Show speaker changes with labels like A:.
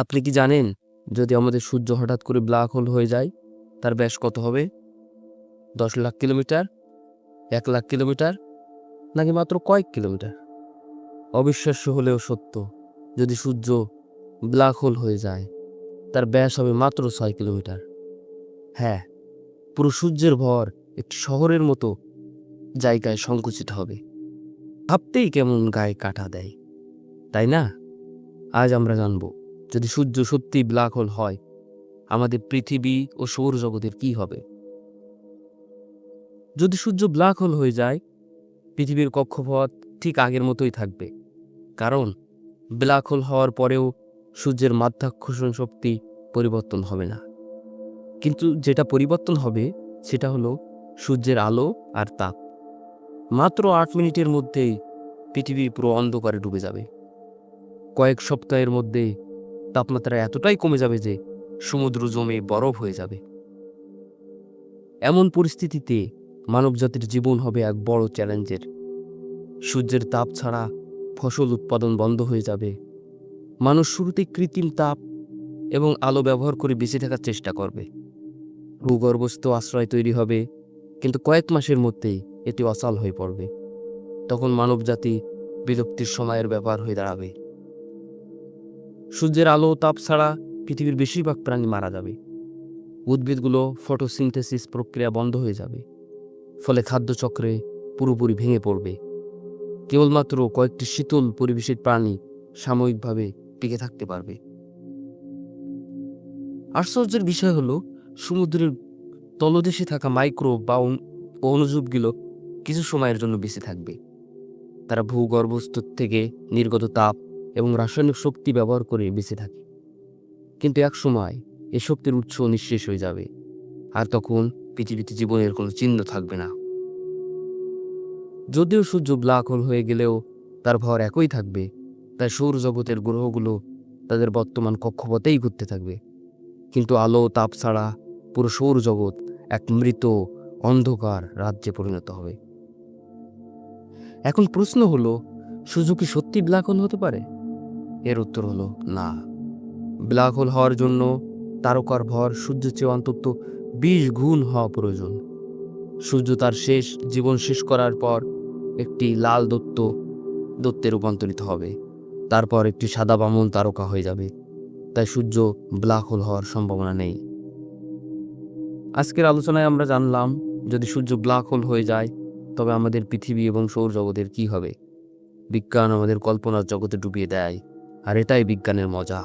A: আপনি কি জানেন যদি আমাদের সূর্য হঠাৎ করে ব্ল্যাক হোল হয়ে যায়, তার ব্যাস কত হবে? দশ লাখ কিলোমিটার? এক লাখ কিলোমিটার? নাকি মাত্র কয়েক কিলোমিটার? অবিশ্বাস্য হলেও সত্য, যদি সূর্য ব্ল্যাক হোল হয়ে যায়, তার ব্যাস হবে মাত্র ছয় কিলোমিটার। হ্যাঁ পুরো সূর্যের ভর একটি শহরের মতো জায়গায় সংকুচিত হবে। ভাবতেই কেমন গায়ে কাটা দেয়, তাই না? আজ আমরা জানব। যদি সূর্য সত্যি ব্ল্যাক হোল হয়, আমাদের পৃথিবী ও সৌরজগতের কি হবে? যদি সূর্য ব্ল্যাক হোল হয়ে যায়, পৃথিবীর কক্ষপথ ঠিক আগের মতোই থাকবে। কারণ ব্ল্যাক হোল হওয়ার পরেও সূর্যের মাধ্যাকর্ষণ শক্তি পরিবর্তন হবে না। কিন্তু যেটা পরিবর্তন হবে, সেটা হলো সূর্যের আলো আর তাপ। মাত্র আট মিনিটের মধ্যেই পৃথিবী পুরো অন্ধকারে ডুবে যাবে। কয়েক সপ্তাহের মধ্যে তাপমাত্রা এতটাই কমে যাবে যে সমুদ্র জমে বরফ হয়ে যাবে। এমন পরিস্থিতিতে মানবজাতির জীবন হবে এক বড় চ্যালেঞ্জের। সূর্যের তাপ ছাড়া ফসল উৎপাদন বন্ধ হয়ে যাবে। মানুষ শুরুতে কৃত্রিম তাপ এবং আলো ব্যবহার করে বেঁচে থাকার চেষ্টা করবে। ভূগর্ভস্থ আশ্রয় তৈরি হবে, কিন্তু কয়েক মাসের মধ্যেই এটি অচল হয়ে পড়বে। তখন মানবজাতি বিলুপ্তির সময়ের ব্যাপার হয়ে দাঁড়াবে। সূর্যের আলো তাপ ছাড়া পৃথিবীর বেশিরভাগ প্রাণী মারা যাবে। উদ্ভিদগুলো ফটোসিনথেসিস প্রক্রিয়া বন্ধ হয়ে যাবে। ফলে খাদ্যচক্রে পুরোপুরি ভেঙে পড়বে। কেবলমাত্র কয়েকটি শীতল পরিবেশের প্রাণী সাময়িকভাবে টিকে থাকতে পারবে। আশ্চর্যের বিষয় হলো, সমুদ্রের তলদেশে থাকা মাইক্রো বা অণুজীবগুলো কিছু সময়ের জন্য বেঁচে থাকবে। তারা ভূগর্ভস্থ থেকে নির্গত তাপ এবং রাসায়নিক শক্তি ব্যবহার করে বেঁচে থাকে। কিন্তু এক সময় এ শক্তির উৎস নিঃশেষ হয়ে যাবে, আর তখন পৃথিবীতে জীবনের কোনো চিহ্ন থাকবে না। যদিও সূর্য ব্ল্যাক হোল হয়ে গেলেও তার ভর একই থাকবে, তাই সৌরজগতের গ্রহগুলো তাদের বর্তমান কক্ষপথেই ঘুরতে থাকবে। কিন্তু আলো, তাপ ছাড়া পুরো সৌরজগৎ এক মৃত, অন্ধকার রাজ্যে পরিণত হবে। এখন প্রশ্ন হলো, সূর্য কি সত্যি ব্ল্যাক হোল হতে পারে? এর উত্তর হলো না। ব্ল্যাক হোল হওয়ার জন্য তারকার ভর সূর্যের চেয়ে অন্তত বিশ গুণ হওয়া প্রয়োজন। সূর্য তার শেষ, জীবন শেষ করার পর একটি লাল দত্ত, দত্তে রূপান্তরিত হবে। তারপর একটি সাদা বামন তারকা হয়ে যাবে। তাই সূর্য ব্ল্যাক হোল হওয়ার সম্ভাবনা নেই। আজকের আলোচনায় আমরা জানলাম, যদি সূর্য ব্ল্যাক হোল হয়ে যায়, তবে আমাদের পৃথিবী এবং সৌরজগতের কি হবে? বিজ্ঞান আমাদের কল্পনার জগতে ডুবিয়ে দেয়। আর এটাই বিজ্ঞানের মজা।